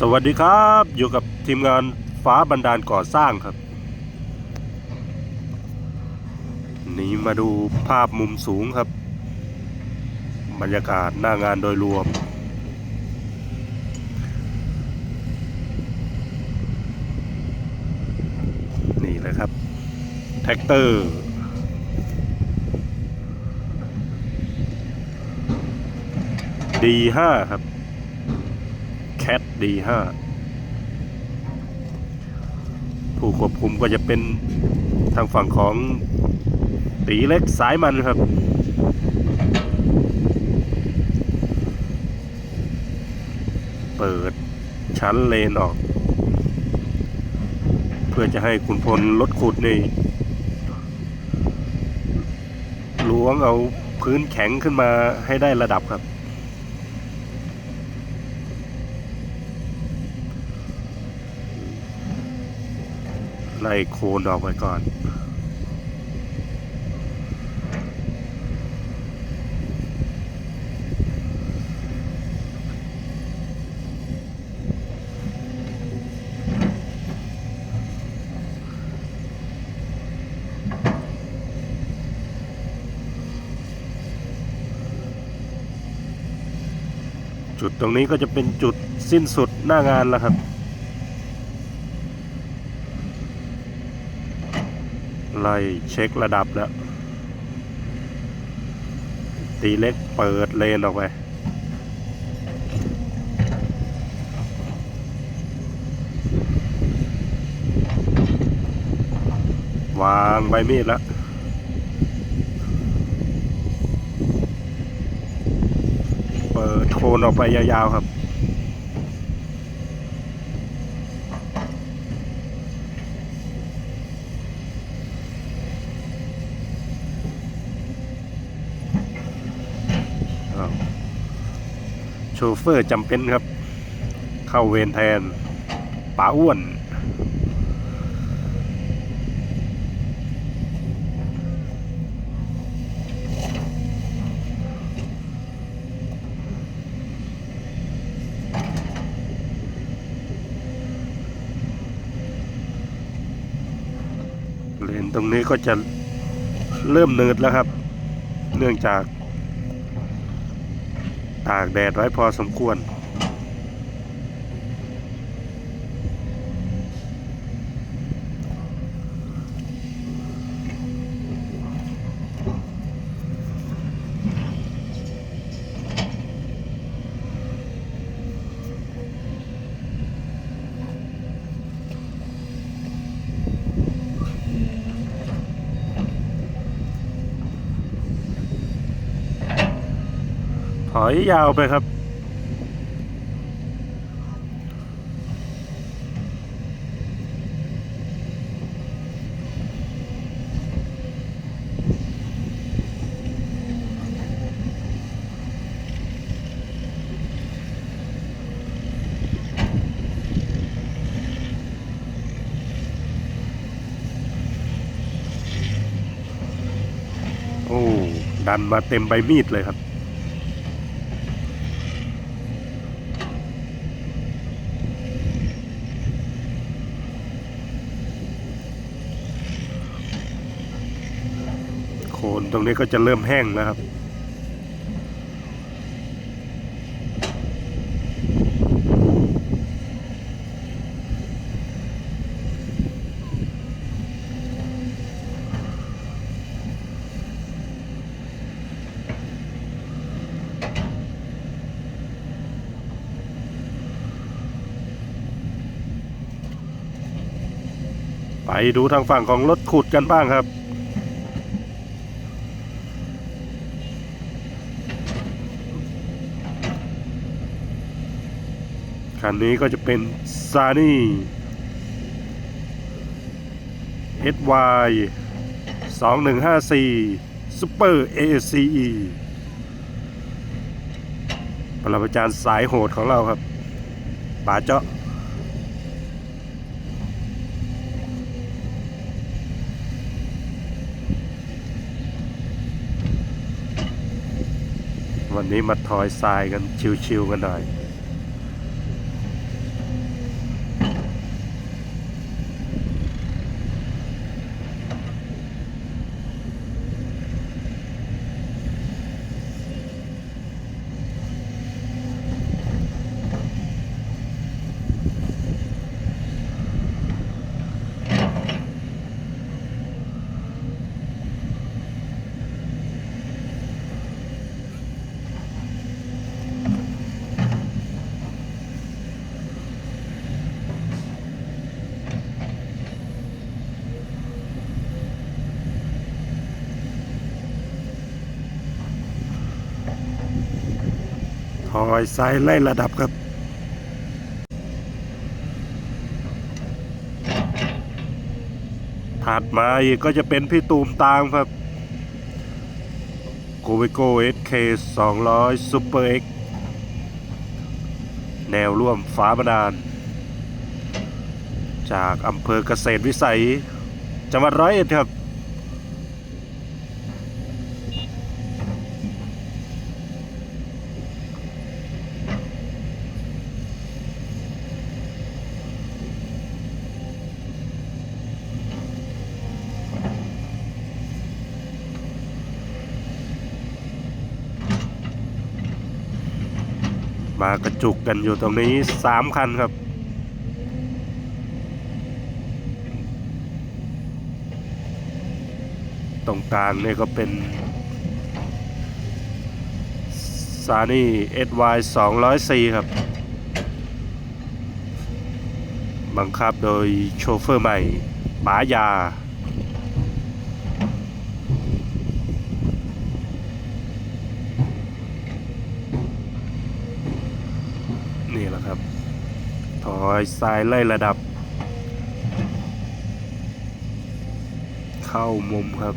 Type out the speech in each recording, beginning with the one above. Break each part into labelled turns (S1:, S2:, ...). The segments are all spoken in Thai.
S1: สวัสดีครับอยู่กับทีมงานฟ้าบันดาลก่อสร้างครับ นี่มาดูภาพมุมสูงครับ บรรยากาศหน้างานโดยรวม นี่เลยครับ แท็กเตอร์ D5 ครับ แคท D5 ผู้ควบคุมก็จะเป็นทางฝั่งของตีเล็กสายมันครับ เปิดชั้นเลนออก เพื่อจะให้คุณพลลดขุดนี่ล้วงเอาพื้นแข็งขึ้นมาให้ได้ระดับครับ ไล่โคนออกไปก่อนจุดตรงนี้ก็จะเป็นจุดสิ้นสุดหน้างานแล้วครับ ไล่เช็คระดับแล้ว ตีเล็กเปิดเลนออกไป วางใบมีดแล้วเปิดโคนออกไปยาวๆครับ อ้าวโช เฟอร์จำเป็นครับ เข้าเวรแทนป๋าอ้วน เลนตรงนี้ก็จะเริ่มเนืดแล้วครับ เนื่องจาก ตากแดดไว้พอสมควร ถอยยาวไปครับ โอ้ ดันมาเต็มใบมีดเลยครับ ตรงนี้ก็จะเริ่มแห้งแล้วครับ ไปดูทางฝั่งของรถขุดกันบ้างครับ คันนี้ก็จะเป็น s a n y SY 2154 Super ACE ปรมาจารย์สายโหดของเราครับป๋าเจาะวันนี้มาทอยทรายกันชิวๆกันหน่อย อยทรายไล่ระดับครับถัดมาอีกก็จะเป็นพี่ตูมตามครับโกเวโกเอสเคสองร้อยซูเปอร์เอ็กแนวร่วมฟ้าบาดาลจากอำเภอเกษตรวิสัย จังหวัดร้อยเอ็ดครับ มากระจุกกันอยู่ตรงนี้สามคันครับ ตรงกลางนี่ก็เป็นซานี่ SY 204ครับ บังคับโดยโชเฟอร์ใหม่ป๋ายา นี่แหละครับ ถอยทรายไล่ระดับ เข้ามุมครับ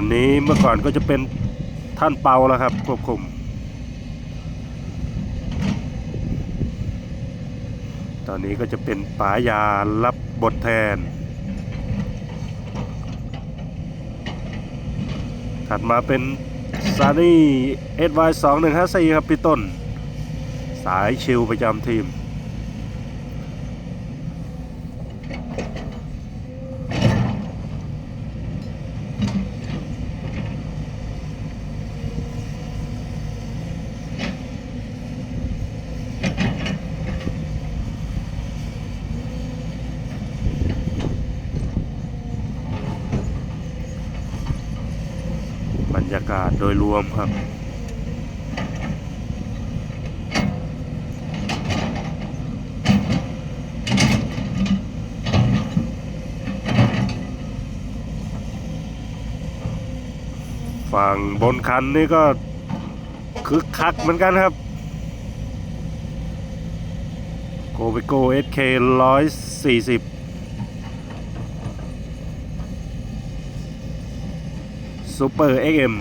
S1: คันนี้เมื่อก่อนก็จะเป็นท่านเปาแล้วครับควบคุม ตอนนี้ก็จะเป็นป๋ายารับบทแทน ถัดมาเป็นซานี่เอสวายสองหนึ่งห้าสี่ครับพี่ต้น สายชิลประจำทีมาศโดยรวมครับฝั่งบนคันนี่ก็คึกคักเหมือนกันครับ โกเบโกเอสเคร้อยสี่สิบซูเปอร์เอ็กเอ็ม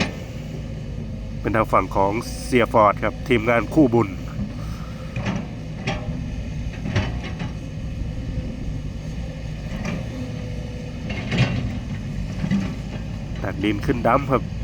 S1: เป็นทางฝั่งของเซียฟอร์ดครับ ทีมงานคู่บุญ ตักดินขึ้นดั้มครับ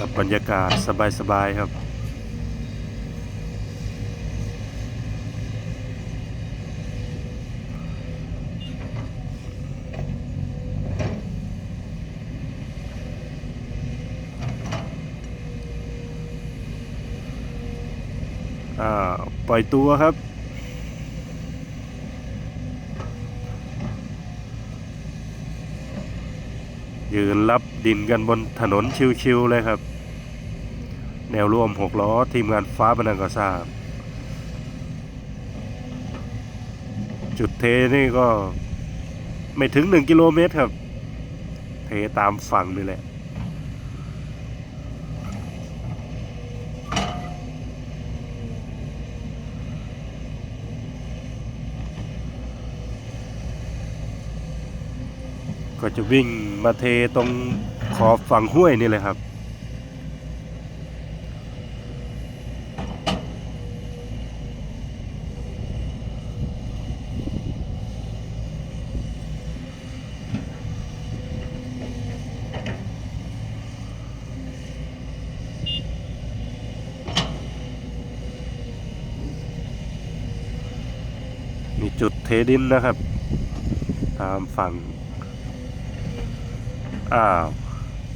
S1: กับบรรยากาศสบายๆครับอ่าปล่อยตัวครับ ยืนรับดินกันบนถนนชิวๆเลยครับ แนวร่วม 6 ล้อ ทีมงานฟ้าบันดังก็ทราบจุดเทนี่ก็ไม่ถึง 1 กิโลเมตรครับ เทตามฝั่งนี่แหละก็จะวิ่งมาเทตรงขอบฝั่งห้วยนี่เลยครับ จุดเทดินนะครับ ตามฝั่ง อ้าว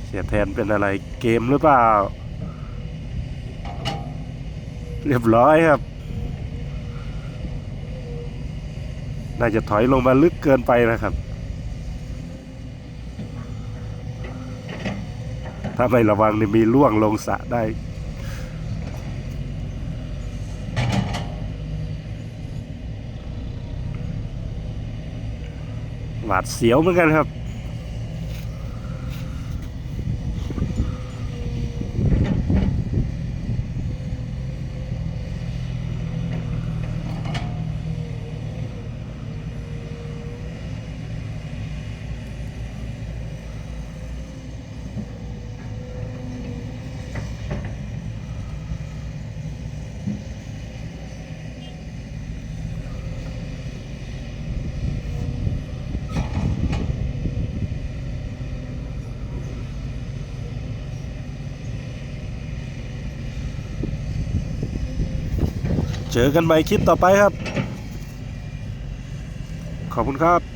S1: เสียแทนเป็นอะไรเกมหรือเปล่า เรียบร้อยครับ น่าจะถอยลงมาลึกเกินไปนะครับถ้าไม่ระวังนี่มีล่วงลงสะได้าดเสียวเหมือนกันครับ เจอกันใหม่คลิปต่อไปครับ ขอบคุณครับ